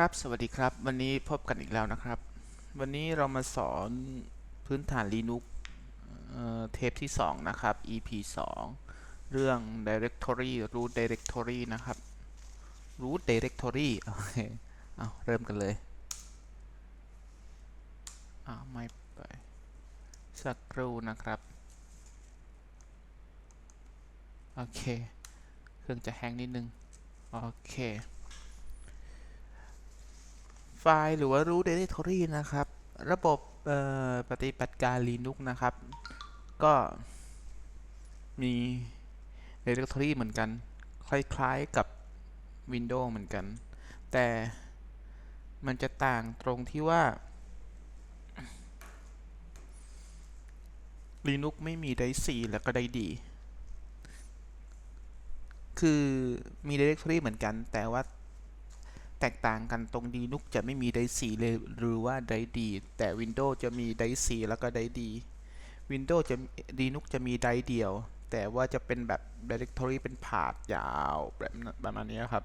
ครับ สวัสดีครับ วันนี้พบกันอีกแล้วนะครับ วันนี้เรามาสอนพื้นฐาน Linux เเทปที่ 2 นะครับ EP 2 เรื่อง directory root directory นะครับ root directory โอเคเอาเริ่มกันเลยอาไม่ไป สักครู่นะครับ โอเค เครื่องจะแฮงนิดนึง โอเค ไฟล์หรือว่า root directory นะครับ ระบบปฏิบัติการ Linux นะครับ ก็มี directory เหมือนกัน คล้ายๆกับ Windows เหมือนกัน แต่มันจะต่างตรงที่ว่า Linux ไม่มี d i c แล้วก็ d i d คือมี directory เหมือนกัน แต่ว่า แตกต่างกันตรง Linux จะไม่มี d i c เลยหรือว่า d i d แต่ Windows จะมี d i c แล้วก็ d i d Windows จะ Linux จะมี d i เดียว แต่ว่าจะเป็นแบบ directory เป็นผาดยาวแบบประมาณนี้ครับ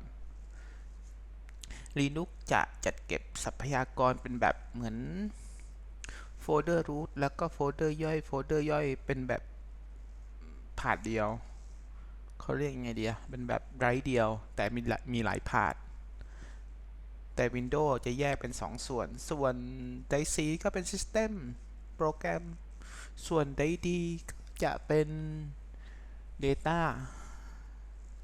Linux จะจัดเก็บทรัพยากรเป็นแบบเหมือนโฟลเดอร์ root แล้วก็โฟลเดอร์ย่อย โฟลเดอร์ย่อยเป็นแบบผาดเดียว เขาเรียกยังไงดีอะเป็นแบบไรเดียว แต่มีหลายมีหลายผาด แต่ Windows จะแยกเป็น 2 ส่วน ส่วน d i c ก็เป็น System โปรแกรม ส่วน d i d จะเป็น Data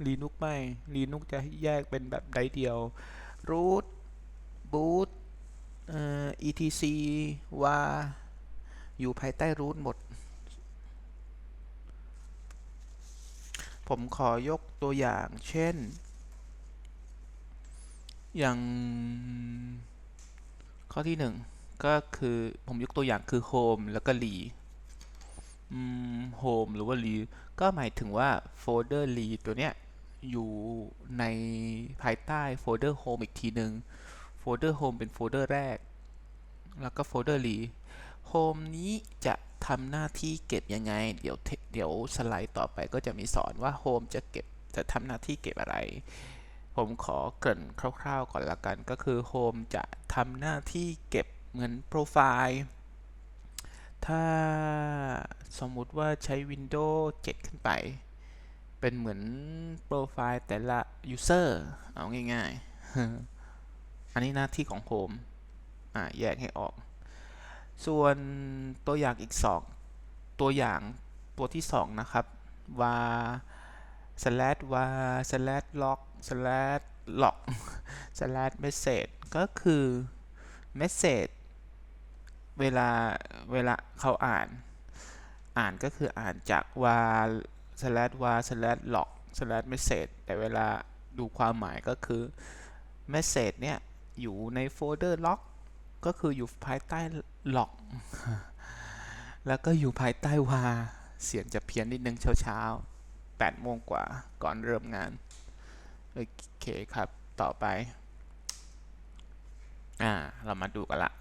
Linux ไม่ Linux จะแยกเป็นแบบไดเดียว root boot เอ่อ etc ว่าอยู่ภายใต้ root หมด ผมขอยกตัวอย่างเช่น อย่างข้อที่หนึ่งก็คือผมยกตัวอย่างคือ home แล้วก็ re อืม home หรือว่า re ก็หมายถึงว่าโฟลเดอร์ re ตัวเนี้ยอยู่ในภายใต้โฟลเดอร์ home อีกทีหนึ่งโฟลเดอร์ home เป็นโฟลเดอร์แรก แล้วก็โฟลเดอร์ re home นี้จะทำหน้าที่เก็บยังไง เดี๋ยวเทเดี๋ยวสไลด์ต่อไปก็จะมีสอนว่า home จะเก็บจะทำหน้าที่เก็บอะไร ผมขอเกริ่นคร่าวๆก่อนละกัน ก็คือ Home จะทำหน้าที่เก็บเหมือนโปรไฟล์ ถ้าสมมุติว่าใช้ Windows 7 ขึ้นไป เป็นเหมือนโปรไฟล์แต่ละ User เอาง่ายๆ อันนี้หน้าที่ของ Home อะแยกให้ออก ส่วนตัวอย่างอีก 2 ตัวอย่างตัวที่ 2 นะครับ ว่า slash var slash log slash log slash message ก็คือ message เวลาเวลาเขาอ่าน อ่านก็คืออ่านจาก var slash var slash log slash message แต่เวลาดูความหมายก็คือ message เนี่ย อยู่ในโฟลเดอร์ log ก็คืออยู่ภายใต้ log แล้วก็อยู่ภายใต้ var เสียงจะเพี้ยนนิดนึงเช้าๆ8โมงกว่าก่อนเริ่มงาน โอเคครับต่อไป อ่า เรามาดูกันละ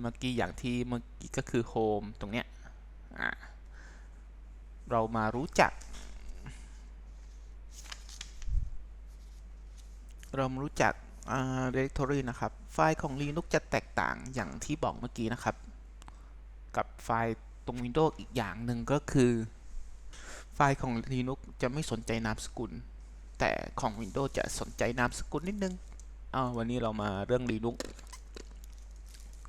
เมื่อกี้อย่างที่เมื่อกี้ก็คือ Home ตรงเนี้ย อ่า เรามารู้จัก เรามารู้จัก อ่า directory นะครับ ไฟล์ของ Linux จะแตกต่างอย่างที่บอกเมื่อกี้นะครับ กับไฟล์ตรง Windows อีกอย่างหนึ่งก็คือ ไฟล์ของ Linux จะไม่สนใจนามสกุล แต่ของ Windows จะสนใจนามสกุลนิดนึงเอาวันนี้เรามาเรื่อง Linux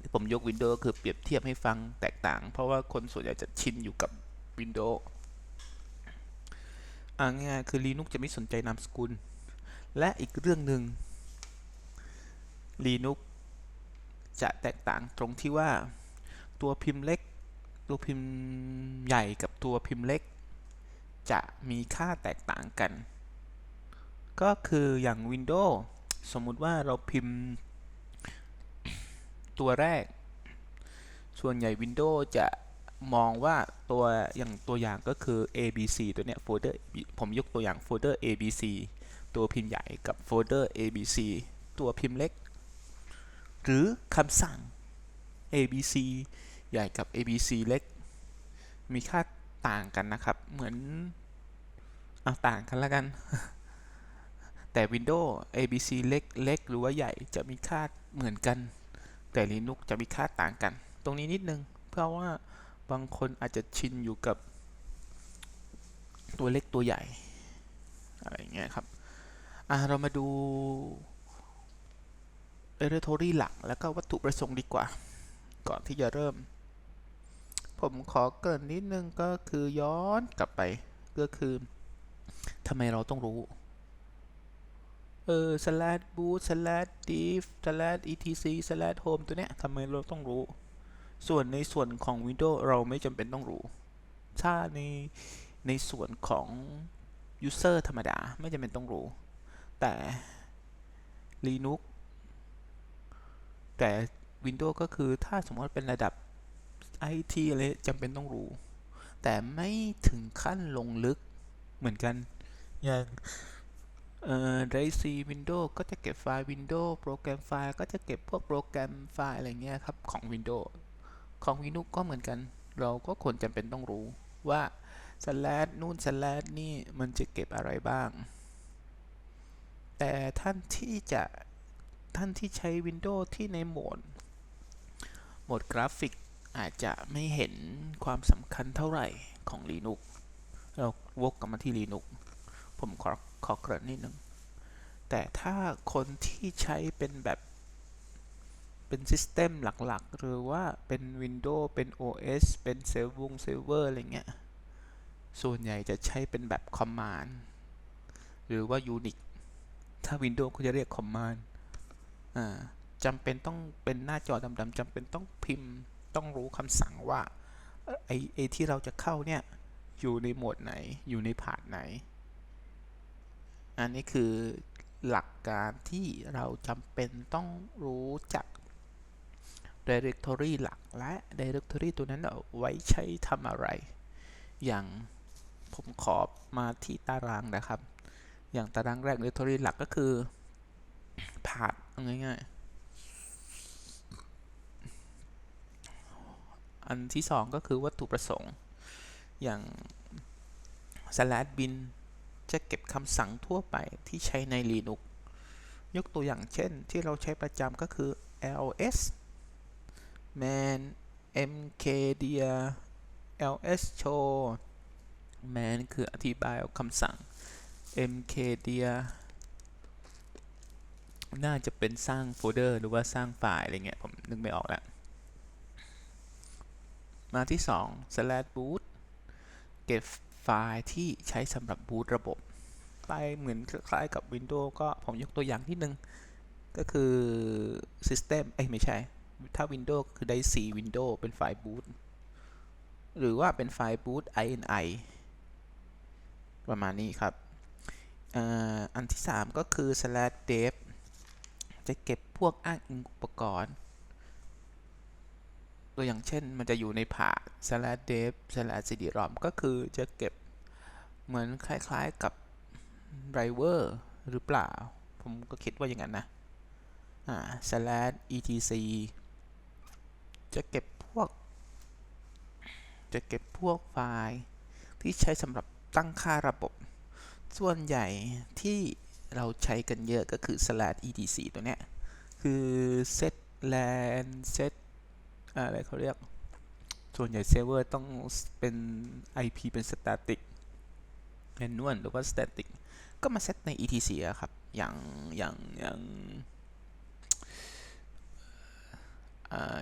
ที่ผมยก Windows ก็คือเปรียบเทียบให้ฟังแตกต่าง เพราะว่าคนส่วนใหญ่จะชินอยู่กับ Windows อ่าง่ายๆคือ Linux จะไม่สนใจนามสกุล และอีกเรื่องหนึ่ง Linux จะแตกต่างตรงที่ว่าตัวพิมพ์เล็ก ตัวพิมพ์ใหญ่กับตัวพิมพ์เล็ก จะมีค่าแตกต่างกัน ก็คืออย่าง Windows สมมุติว่าเราพิมพ์ ตัวแรก ส่วนใหญ่ Windows จะมองว่าตัวอย่างตัวอย่างก็คือ ABC ตัวเนี้ยโฟลเดอร์ผมยกตัวอย่างโฟลเดอร์ ABC ตัวพิมพ์ใหญ่กับโฟลเดอร์ ABC ตัวพิมพ์เล็ก หรือคำสั่ง ABC ใหญ่กับ ABC เล็ก มีค่าต่างกันนะครับ เหมือนเอาต่างกันแล้วกัน แต่ Windows ABC เล็กเล็กหรือว่าใหญ่จะมีค่าเหมือนกัน แต่ Linux จะมีค่าต่างกัน ตรงนี้นิดนึง เพราะว่าบางคนอาจจะชินอยู่กับตัวเล็กตัวใหญ่ อะไรอย่างเงี้ยครับ อะ เรามาดู Directory หลัก แล้วก็วัตถุประสงค์ดีกว่า ก่อนที่จะเริ่ม ผมขอเกริ่นนิดนึงก็คือย้อนกลับไป ก็คือทำไมเราต้องรู้ เออ slash boot slash diff slash etc slash home ตัวเนี้ยทำไมเราต้องรู้ ส่วนในส่วนของ Windows เราไม่จำเป็นต้องรู้ ถ้าในในส่วนของ user ธรรมดาไม่จำเป็นต้องรู้ แต่ Linux แต่ Windows ก็คือถ้าสมมติเป็นระดับ IT อะไรจำเป็นต้องรู้ แต่ไม่ถึงขั้นลงลึกเหมือนกันอย่าง เอ่อ Drive C Windows ก็จะเก็บไฟล์ Windows โปรแกรมไฟล์ก็จะเก็บพวกโปรแกรมไฟล์อะไรเงี้ยครับ ของ Windows ของ Linux ก็เหมือนกัน เราก็ควรจำเป็นต้องรู้ว่า slash นู่น slash นี่มันจะเก็บอะไรบ้าง แต่ท่านที่จะท่านที่ใช้ Windows ที่ในโหมด โหมดกราฟิกอาจจะไม่เห็นความสำคัญเท่าไหร่ของ Linux เราวกกลับมาที่ Linux ผมขอ ขอเกริ่นนิดนึง แต่ถ้าคนที่ใช้เป็นแบบเป็นซิสเต็มหลักๆ หรือว่าเป็น Windows เป็น OS เป็นเซร์ฟวงเซิร์ฟเวอร์อะไรเงี้ย ส่วนใหญ่จะใช้เป็นแบบ Command หรือว่า Unix ถ้า Windows เขาจะเรียก Command อ่าจำเป็นต้องเป็นหน้าจอดำๆจำเป็นต้องพิมพ์ต้องรู้คำสั่งว่าไอไอที่เราจะเข้าเนี่ย อยู่ในโหมดไหนอยู่ในผาดไหน อันนี้คือหลักการที่เราจำเป็นต้องรู้จัก directory หลักและ directory ตัวนั้นเอาไว้ใช้ทำอะไร อย่างผมขอมาที่ตารางนะครับ อย่างตารางแรก directory หลักก็คือผาดง่ายๆ อันที่สองก็คือวัตถุประสงค์ อย่าง slash bin จะเก็บคำสั่งทั่วไปที่ใช้ใน Linux ยกตัวอย่างเช่นที่เราใช้ประจำก็คือ ls man mkdir ls show man คืออธิบายคำสั่ง mkdir น่าจะเป็นสร้างโฟลเดอร์หรือว่าสร้างไฟล์อะไรเงี้ย ผมนึกไม่ออกแล้ว มาที่ 2 slash boot เก็บ ไฟล์ที่ใช้สำหรับบูตระบบ ไปเหมือนคล้ายกับ Windows ก็ผมยกตัวอย่างที่หนึ่งก็คือ System เอ้ยไม่ใช่ ถ้า Windows คือได้4 Windows เป็นไฟล์บูตหรือว่าเป็นไฟล์บูต ini ประมาณนี้ครับอันที่ 3 ก็คือ slash dev จะเก็บพวกอ้างอิงอุปกรณ์ ตัวอย่างเช่นมันจะอยู่ในผา slash dev slash cd-rom ก็คือจะเก็บเหมือนคล้ายๆกับ driver หรือเปล่า ผมก็คิดว่าอย่างนั้นนะ อ่า slash etc จะเก็บพวก จะเก็บพวกไฟล์ที่ใช้สำหรับตั้งค่าระบบ ส่วนใหญ่ที่เราใช้กันเยอะก็คือ slash etc ตัวเนี้ย คือ set lan set อะไรเขาเรียก ส่วนใหญ่เซิร์ฟเวอร์ต้องเป็น IP เป็น static manual หรือว่า static ก็มาเซตใน etc อะครับ อย่าง อย่าง อย่าง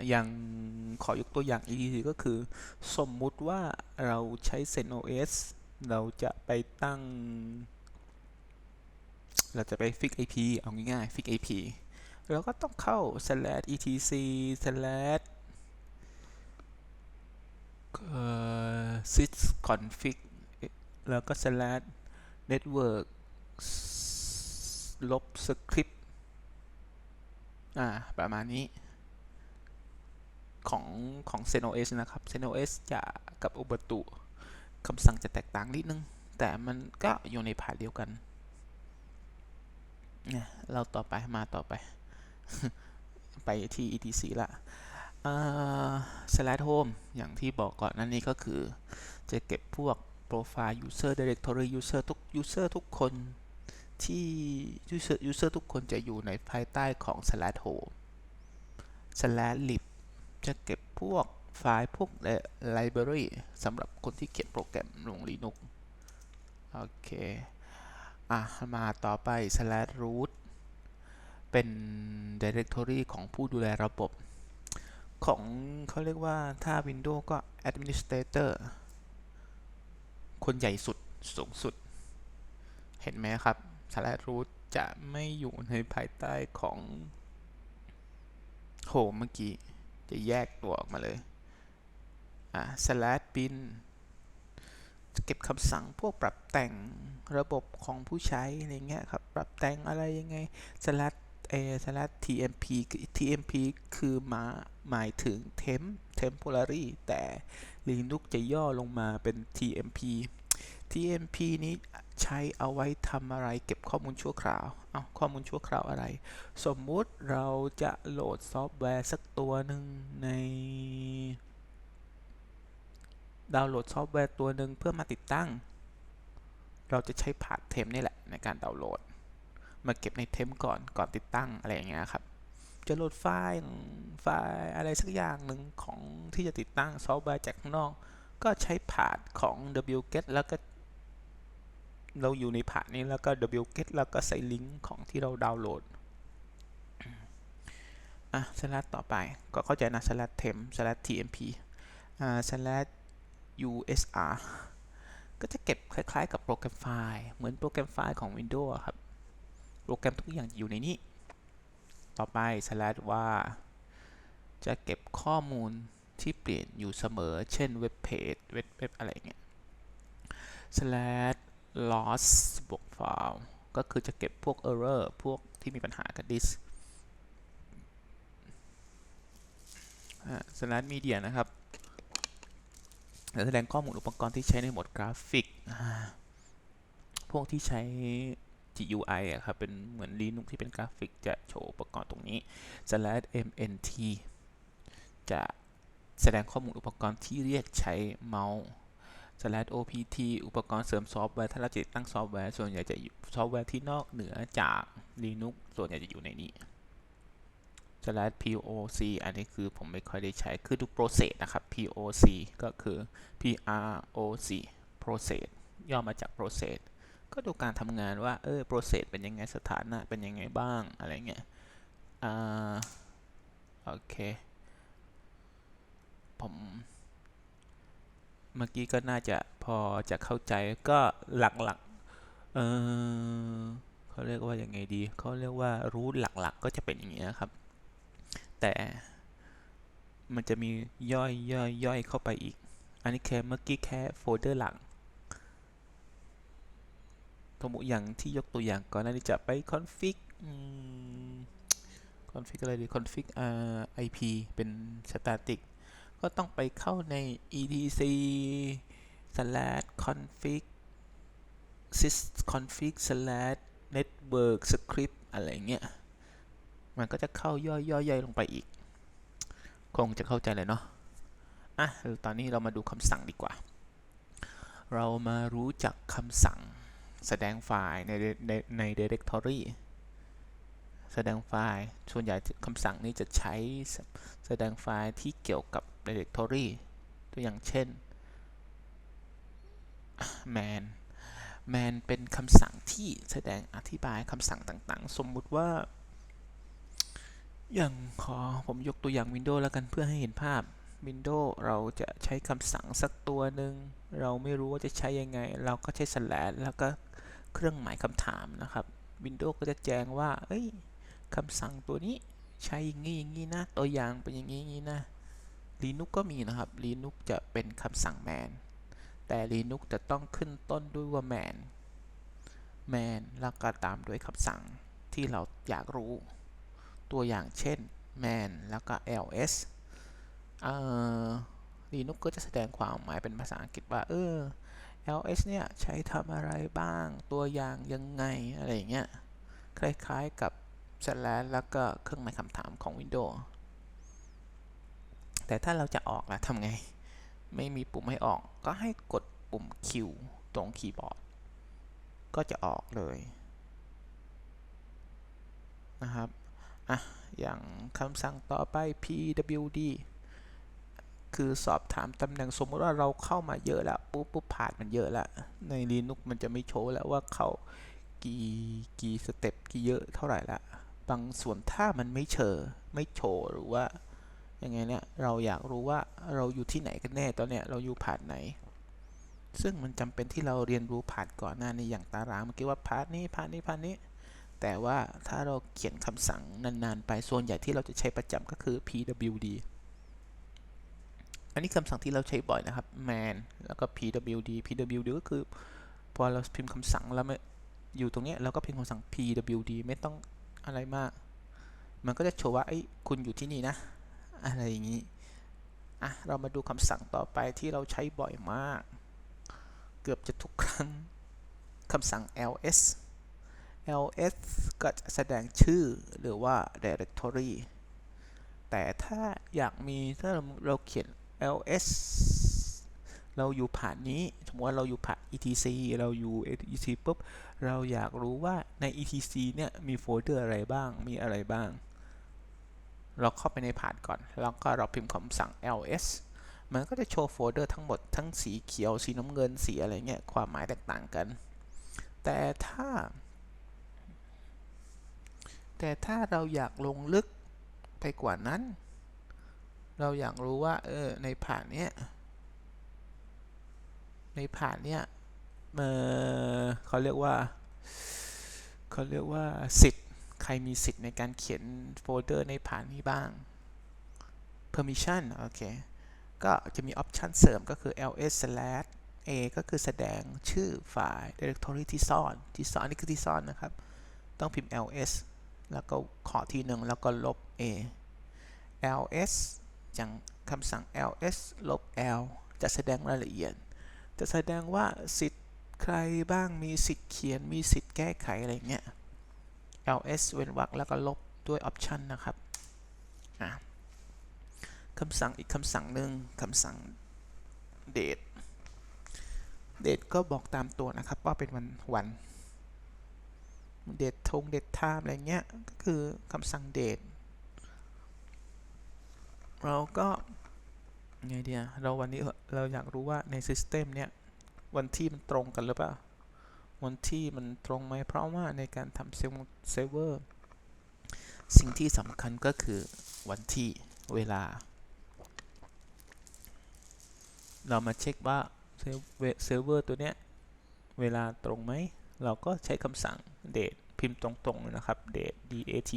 อย่างขอยกตัวอย่าง etc ก็คือ สมมุติว่าเราใช้ CentOS เราจะไปตั้ง เราจะไป fix IP เอาง่ายๆ fix IP เราก็ต้องเข้า slash etc slash sysconfig แล้วก็ slash network ลบ script อ่า ประมาณนี้ ของของ CentOS นะครับ CentOS จะกับ Ubuntu คำสั่งจะแตกต่างนิดนึง แต่มันก็อยู่ในผาเดียวกันเนี่ยเราต่อไปมาต่อไป ไปที่ etc ละ slash home อย่างที่บอกก่อนนั่นนี่ก็คือ จะเก็บพวก profile user directory user ทุก user ทุกคนที่ user user ทุกคนจะอยู่ในภายใต้ของ slash home slash lib จะเก็บพวกไฟล์พวก library สำหรับคนที่เขียนโปรแกรมลง Linux โอเค อะ มาต่อไป slash root เป็น directory ของผู้ดูแลระบบ ของเขาเรียกว่าถ้า Windows ก็ administrator คนใหญ่สุดสูงสุด เห็นไหมครับ slash root จะไม่อยู่ในภายใต้ของ home เมื่อกี้ จะแยกตัวออกมาเลย อะ slash bin จะเก็บคำสั่งพวกปรับแต่งระบบของผู้ใช้อะไรเงี้ยครับ ปรับแต่งอะไรยังไง slash เอ slash tmp tmp คือมาหมายถึง temp temporary แต่ Linux จะย่อลงมาเป็น tmp tmp นี้ใช้เอาไว้ทำอะไรเก็บข้อมูลชั่วคราว เอาข้อมูลชั่วคราวอะไร สมมุติเราจะโหลดซอฟต์แวร์สักตัวหนึ่งใน ดาวน์โหลดซอฟต์แวร์ตัวหนึ่งเพื่อมาติดตั้ง เราจะใช้ผ่านเทมนี่แหละในการดาวน์โหลด มาเก็บในเทมก่อนก่อนติดตั้งอะไรอย่างเงี้ยครับจะโหลดไฟล์ไฟล์อะไรสักอย่างหนึ่งของที่จะติดตั้งซอฟต์แวร์จากข้างนอก ก็ใช้ผ่านของ wget แล้วก็เราอยู่ในผ่านนี้แล้วก็ wget แล้วก็ใส่ลิงก์ของที่เราดาวน์โหลดอะสลัดต่อไปก็เข้าใจนะสลัด temp สลัด tmp อ่า slash usr ก็จะเก็บคล้ายๆกับโปรแกรมไฟล์ เหมือนโปรแกรมไฟล์ของ Windows ครับ โปรแกรมทุกอย่างอยู่ในนี้ ต่อไป slash ว่า จะเก็บข้อมูลที่เปลี่ยนอยู่เสมอ เช่นเว็บเพจ เว็บเว็บอะไรเงี้ย slash loss บวก file ก็คือจะเก็บพวก error พวกที่มีปัญหากับดิส slash media นะครับแสดงข้อมูลอุปกรณ์ที่ใช้ในหมดกราฟิก พวกที่ใช้ GUI อะครับ เป็นเหมือน Linux ที่เป็นกราฟิกจะโชว์อุปกรณ์ตรงนี้ slash mnt จะแสดงข้อมูลอุปกรณ์ที่เรียกใช้เมาส์ slash opt อุปกรณ์เสริมซอฟต์แวร์ถ้าเราจะติดตั้งซอฟต์แวร์ ส่วนใหญ่จะอยู่ซอฟต์แวร์ที่นอกเหนือจาก Linux ส่วนใหญ่จะอยู่ในนี้ slash poc อันนี้คือผมไม่ค่อยได้ใช้ คือดู process นะครับ poc ก็คือ proc process ย่อมาจาก process ก็ดูการทำงานว่า เออ process เป็นยังไงสถานะเป็นยังไงบ้างอะไรเงี้ย อ่า โอเค ผม เมื่อกี้ก็น่าจะพอจะเข้าใจก็หลักๆ เออเขาเรียกว่ายังไงดี เขาเรียกว่ารู้หลักๆ ก็จะเป็นอย่างนี้นะครับ แต่มันจะมีย่อยย่อยย่อยเข้าไปอีก อันนี้แค่เมื่อกี้แค่โฟลเดอร์หลัก สมมติอย่างที่ยกตัวอย่างก่อนหน้านี้จะไป config config อะไรดี config อ่า IP เป็น static ก็ต้องไปเข้าใน etc slash config sys config slash network script อะไรเงี้ย มันก็จะเข้าย่อยๆลงไปอีก คงจะเข้าใจเลยเนาะ อะ ตอนนี้เรามาดูคำสั่งดีกว่า เรามารู้จักคำสั่ง แสดงไฟล์ในในใน directory แสดงไฟล์ส่วนใหญ่คำสั่งนี้จะใช้แสดงไฟล์ที่เกี่ยวกับ directory ตัวอย่างเช่น man man เป็นคำสั่งที่แสดงอธิบายคำสั่งต่างๆ สมมุติว่า อย่างขอผมยกตัวอย่าง Windows แล้วกันเพื่อให้เห็นภาพ Windows เราจะใช้คำสั่งสักตัวหนึ่ง เราไม่รู้ว่าจะใช้ยังไง เราก็ใช้ slash แล้วก็ เครื่องหมายคำถามนะครับ Windows ก็จะแจ้งว่า เอ้ยคำสั่งตัวนี้ใช้อย่างนี้อย่างนี้นะ ตัวอย่างเป็นอย่างนี้อย่างนี้นะ Linux ก็มีนะครับ Linux จะเป็นคำสั่ง man แต่ Linux จะต้องขึ้นต้นด้วยว่า man man แล้วก็ตามด้วยคำสั่งที่เราอยากรู้ ตัวอย่างเช่น man แล้วก็ ls เอ่อ Linux ก็จะแสดงความหมายเป็นภาษาอังกฤษว่า เออ ls เนี่ยใช้ทำอะไรบ้างตัวอย่างยังไง อะไรเงี้ย คล้ายๆกับ slash แล้วก็เครื่องหมายคำถามของ Windows แต่ถ้าเราจะออกล่ะทำไง ไม่มีปุ่มให้ออก ก็ให้กดปุ่ม Q ตรงคีย์บอร์ด ก็จะออกเลยนะครับ อะ อย่างคำสั่งต่อไป pwd คือสอบถามตำแหน่งสมมติว่าเราเข้ามาเยอะแล้วปุ๊บปุ๊บผ่านมันเยอะแล้วใน Linux มันจะไม่โชว์แล้วว่าเข้ากี่กี่สเต็ปกี่เยอะเท่าไหร่ละบางส่วนถ้ามันไม่เชอไม่โชว์หรือว่ายังไงเนี่ยเราอยากรู้ว่าเราอยู่ที่ไหนกันแน่ตอนเนี้ยเราอยู่ผ่านไหน ซึ่งมันจำเป็นที่เราเรียนรู้ผ่านก่อนหน้านี้อย่างตารางเมื่อกี้ว่าพาร์ทนี้พาร์ทนี้พาร์ทนี้ แต่ว่าถ้าเราเขียนคำสั่งนานๆ ไปส่วนใหญ่ที่เราจะใช้ประจำก็คือ pwd อันนี้คำสั่งที่เราใช้บ่อยนะครับ man แล้วก็ pwd pwd ก็คือ พอเราพิมพ์คำสั่งแล้วม่อยู่ตรงนี้เราก็พิมพ์คำสั่ง pwd ไม่ต้องอะไรมาก มันก็จะโชว์ว่าไอ้คุณอยู่ที่นี่นะ อะไรอย่างนี้ อะ เรามาดูคำสั่งต่อไปที่เราใช้บ่อยมาก เกือบจะทุกครั้งคำสั่ง ls ls ก็จะแสดงชื่อหรือว่า directory แต่ถ้าอยากมีถ้าเราเขียน ls เราอยู่ผ่านนี้ สมมติว่าเราอยู่ผ่าน etc เราอยู่ etc ปุ๊บ เราอยากรู้ว่าใน etc เนี่ย มีโฟลเดอร์อะไรบ้าง มีอะไรบ้าง เราเข้าไปในผ่านก่อน แล้วก็เราพิมพ์คำสั่ง ls มันก็จะโชว์โฟลเดอร์ทั้งหมด ทั้งสีเขียว สีน้ำเงิน สีอะไรเงี้ย ความหมายแตกต่างกัน แต่ถ้า แต่ถ้าเราอยากลงลึกไปกว่านั้น เราอยากรู้ว่า เออ ในผ่านเนี้ย ในผ่านเนี้ยเออเขาเรียกว่า เขาเรียกว่าสิทธิ์ ใครมีสิทธิ์ในการเขียนโฟลเดอร์ในผ่านนี้บ้าง permission โอเค ก็จะมี option เสริมก็คือ ls slash a ก็คือแสดงชื่อไฟล์ directory ที่ซ่อน ที่ซ่อนนนี้คือที่ซ่อนนะครับ ต้องพิมพ์ ls แล้วก็ขอทีหนึ่งแล้วก็ลบ a ls อย่างคำสั่ง ls ลบ l จะแสดงรายละเอียด จะแสดงว่าสิทธิ์ใครบ้างมีสิทธิ์เขียนมีสิทธิ์แก้ไขอะไรเงี้ย ls เว้นวรรคแล้วก็ลบด้วย option นะครับคำสั่งอีกคำสั่งหนึ่งคำสั่ง date date ก็บอกตามตัวนะครับว่าเป็นวันวันเดททงเดทไทม์อะไรเงี้ยก็คือคำสั่งเดท เราก็ไงเดียเราวันนี้เราอยากรู้ว่าในซิสเต็มเนี้ยวันที่มันตรงกันหรือเปล่า วันที่มันตรงไหมเพราะว่าในการทำเซิร์ฟเวอร์สิ่งที่สำคัญก็คือวันที่เวลา เรามาเช็คว่าเซิร์ฟเวอร์ตัวเนี้ยเวลาตรงไหม เราก็ใช้คำสั่ง date พิมพ์ตรงๆนะครับ date date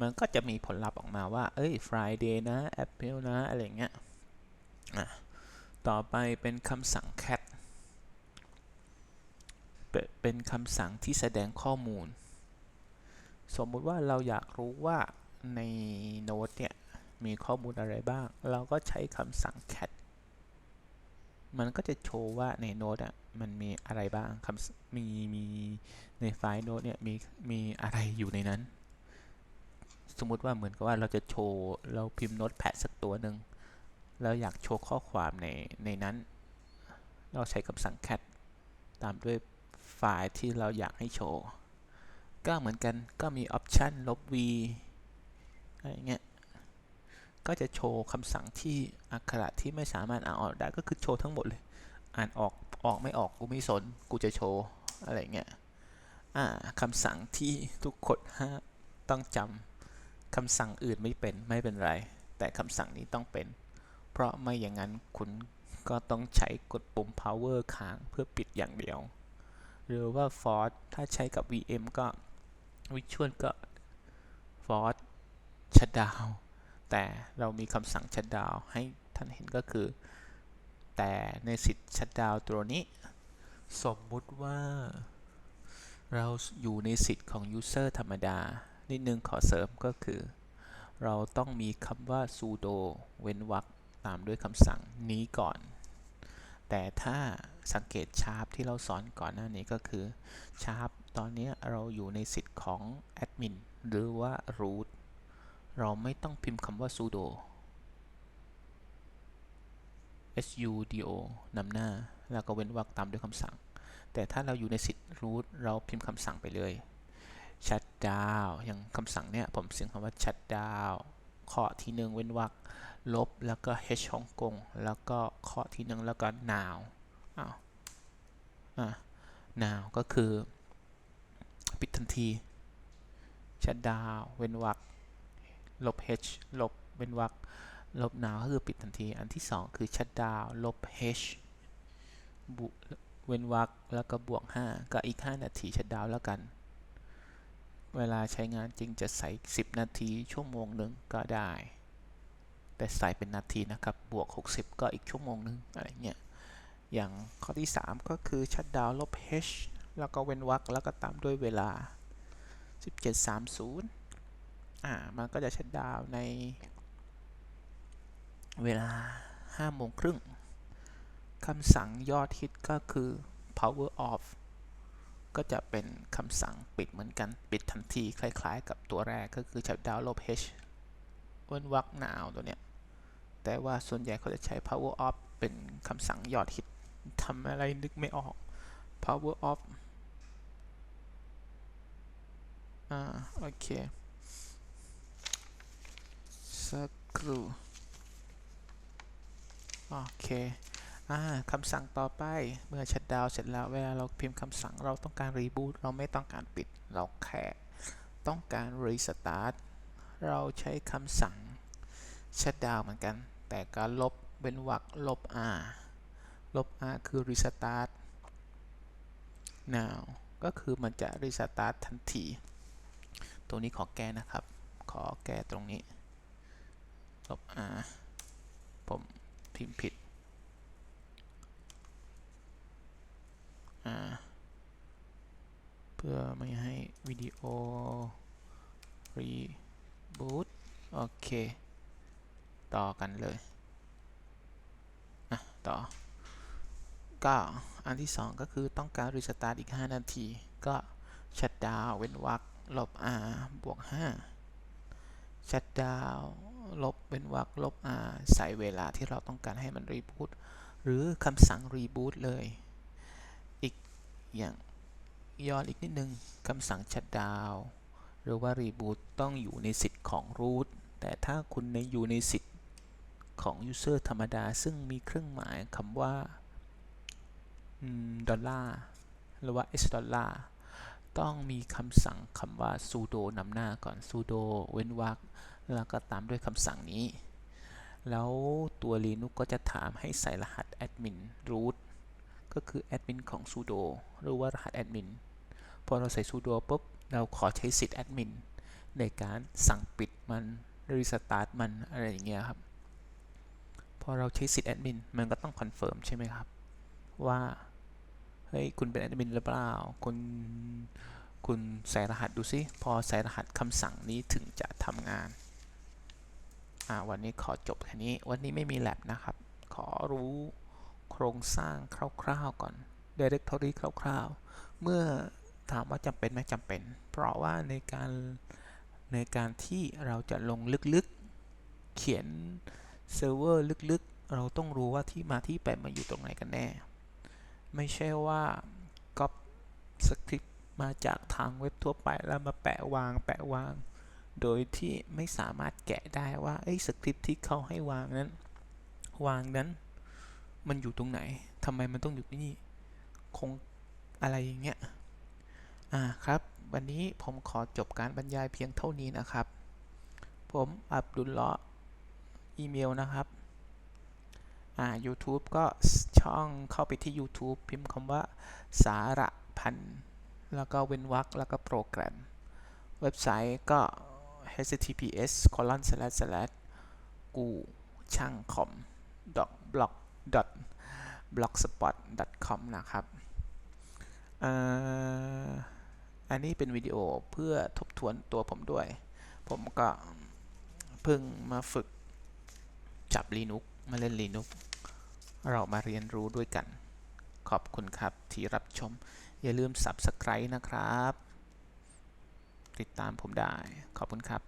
มันก็จะมีผลลัพธ์ออกมาว่า เอ้ย Friday นะ April นะ อะไรเงี้ยต่อไปเป็นคำสั่ง cat เป็นคำสั่งที่แสดงข้อมูล สมมุติว่าเราอยากรู้ว่าในโน้ตเนี่ย มีข้อมูลอะไรบ้าง เราก็ใช้คำสั่ง cat มันก็จะโชว์ว่าในโน้ตอะมันมีอะไรบ้างคำมีมีในไฟล์โน้ตเนี่ยมีมีอะไรอยู่ในนั้น สมมุติว่าเหมือนกับว่าเราจะโชว์เราพิมพ์โน้ตแพดสักตัวหนึ่งแล้วอยากโชว์ข้อความในในนั้น เราใช้คำสั่ง cat ตามด้วยไฟล์ที่เราอยากให้โชว์ ก็เหมือนกันก็มี option ลบ v อะไรเงี้ยก็จะโชว์คำสั่งที่อักขระที่ไม่สามารถอ่านออกได้ก็คือโชว์ทั้งหมดเลย อ่านออกออกไม่ออกกูไม่สนกูจะโชว์อะไรเงี้ยอ่าคำสั่งที่ทุกคนต้องจำ คำสั่งอื่นไม่เป็นไม่เป็นไร แต่คำสั่งนี้ต้องเป็น เพราะไม่อย่างนั้นคุณก็ต้องใช้กดปุ่ม power ค้างเพื่อปิดอย่างเดียว หรือว่า force ถ้าใช้กับ VM ก็ visual ก็ force shutdown แต่เรามีคำสั่ง shutdown ให้ท่านเห็นก็คือ แต่ในสิทธิ์ shutdown ตัวนี้ สมมุติว่า เราอยู่ในสิทธิ์ของ user ธรรมดา นิดนึงขอเสริมก็คือ เราต้องมีคำว่า sudo เว้นวรรคตามด้วยคำสั่งนี้ก่อน แต่ถ้าสังเกตชาร์ปที่เราสอนก่อนหน้านี้ก็คือชาร์ปตอนนี้เราอยู่ในสิทธิ์ของ admin หรือว่า root เราไม่ต้องพิมพ์คำว่า sudo sudo นำหน้า แล้วก็เว้นวรรคตามด้วยคำสั่ง แต่ถ้าเราอยู่ในสิทธิ์ root เราพิมพ์คำสั่งไปเลย ชัดดาวอย่างคำสั่งเนี่ยผมเสียงคำว่าชัดดาวเคาะทีหนึ่งเว้นวรรคลบแล้วก็ h ฮ่องกงแล้วก็เคาะทีหนึ่งแล้วก็ now อ้าว อะ now ก็คือ ปิดทันทีชัดดาวเว้นวรรคลบ h ลบเว้นวรรคลบ now ก็คือปิดทันที อันที่สองคือชัดดาวลบ h บวกเว้นวรรคแล้วก็บวก 5 ก็อีก 5 นาทีชัดดาวแล้วกัน เวลาใช้งานจริงจะใส่ 10 นาที ชั่วโมงหนึ่งก็ได้ แต่ใส่เป็นนาทีนะครับ บวก 60 ก็อีกชั่วโมงหนึ่งอะไรเงี้ย อย่างข้อที่ 3 ก็คือชัดดาวลบ h แล้วก็เว้นวรรคแล้วก็ตามด้วยเวลา 1730 อ่า มันก็จะชัดดาวใน เวลา5โมงครึ่งคำสั่งยอดฮิตก็คือ power off ก็จะเป็นคำสั่งปิดเหมือนกันปิดทันทีคล้ายๆ กับตัวแรกก็คือชัดดาวลบ h เว้นวรรค now ตัวเนี้ยแต่ว่าส่วนใหญ่เขาจะใช้ power off เป็นคำสั่งยอดฮิตทำอะไรนึกไม่ออก power off อ่า โอเคสักครู่โอเค คำสั่งต่อไปเมื่อชัดดาวเสร็จแล้วเวลาเราพิมพ์คำสั่งเราต้องการรีบูตเราไม่ต้องการปิดเราแค่ต้องการรีสตาร์ทเราใช้คำสั่งชัดดาวเหมือนกัน แต่การลบเป็นวรรคลบ r ลบ r คือ restart now ก็คือมันจะ restart ทันที ตรงนี้ขอแก้นะครับ ขอแก้ตรงนี้ ลบ r ผมพิมพ์ผิด อ่า เพื่อไม่ให้วิดีโอรีบูตโอเค ต่อกันเลย อะ ต่อก็อันที่ 2 ก็คือต้องการรีสตาร์ทอีก 5 นาที ก็ชัดดาวเว้นวรรคลบ r บวก 5 ชัดดาวลบเว้นวรรคลบ r ใส่เวลาที่เราต้องการให้มันรีบูตหรือคำสั่งรีบูตเลย อย่างย้อนอีกนิดนึงคำสั่งชัดดาวหรือว่ารีบูตต้องอยู่ในสิทธิ์ของ root แต่ถ้าคุณในอยู่ในสิทธิ์ของ user ธรรมดา ซึ่งมีเครื่องหมายคำว่าดอลลาร์หรือว่า s ดอลลาร์ต้องมีคำสั่งคำว่า sudo นำหน้าก่อน sudo เว้นวรรคแล้วก็ตามด้วยคำสั่งนี้ แล้วตัว Linux ก็จะถามให้ใส่รหัส admin root ก็คือ admin ของ sudo หรือว่ารหัส admin พอเราใส่ sudo ปุ๊บ เราขอใช้สิทธิ์ admin ในการสั่งปิดมัน restart มันอะไรอย่างเงี้ยครับ พอเราใช้สิทธิ์ admin มันก็ต้อง confirm ใช่ไหมครับ ว่า เฮ้ย คุณเป็น admin หรือเปล่า คุณคุณใส่รหัสดูซิ พอใส่รหัสคำสั่งนี้ถึงจะทำงาน อ่า วันนี้ขอจบแค่นี้ วันนี้ไม่มี lab นะครับ ขอรู้ โครงสร้างคร่าวๆก่อน directory คร่าวๆ เมื่อถามว่าจำเป็นไหมจำเป็น เพราะว่าในการในการที่เราจะลงลึกๆ เขียนเซิร์ฟเวอร์ลึกๆ เราต้องรู้ว่าที่มาที่ไปมาอยู่ตรงไหนกันแน่ ไม่ใช่ว่าก๊อปสคริปต์มาจากทางเว็บทั่วไปแล้วมาแปะวางแปะวาง โดยที่ไม่สามารถแกะได้ว่าไอ้สคริปต์ที่เขาให้วางนั้น วางนั้น มันอยู่ตรงไหนทำไมมันต้องอยู่ที่นี่ คงอะไรอย่างเงี้ย อ่าครับ วันนี้ผมขอจบการบรรยายเพียงเท่านี้นะครับ ผมอับดุลเลาะอีเมลนะครับอ่า YouTube ก็ช่องเข้าไปที่ YouTube พิมพ์คำว่าสาระพัน แล้วก็เว้นวรรคแล้วก็โปรแกรม เว็บไซต์ก็ https colon slash slash กูช่างคอม blog blogspot com นะครับอันนี้เป็นวิดีโอเพื่อทบทวนตัวผมด้วย ผมก็เพิ่งมาฝึกจับ Linux มาเล่น Linux เรามาเรียนรู้ด้วยกัน ขอบคุณครับที่รับชม อย่าลืม Subscribe นะครับ ติดตามผมได้ ขอบคุณครับ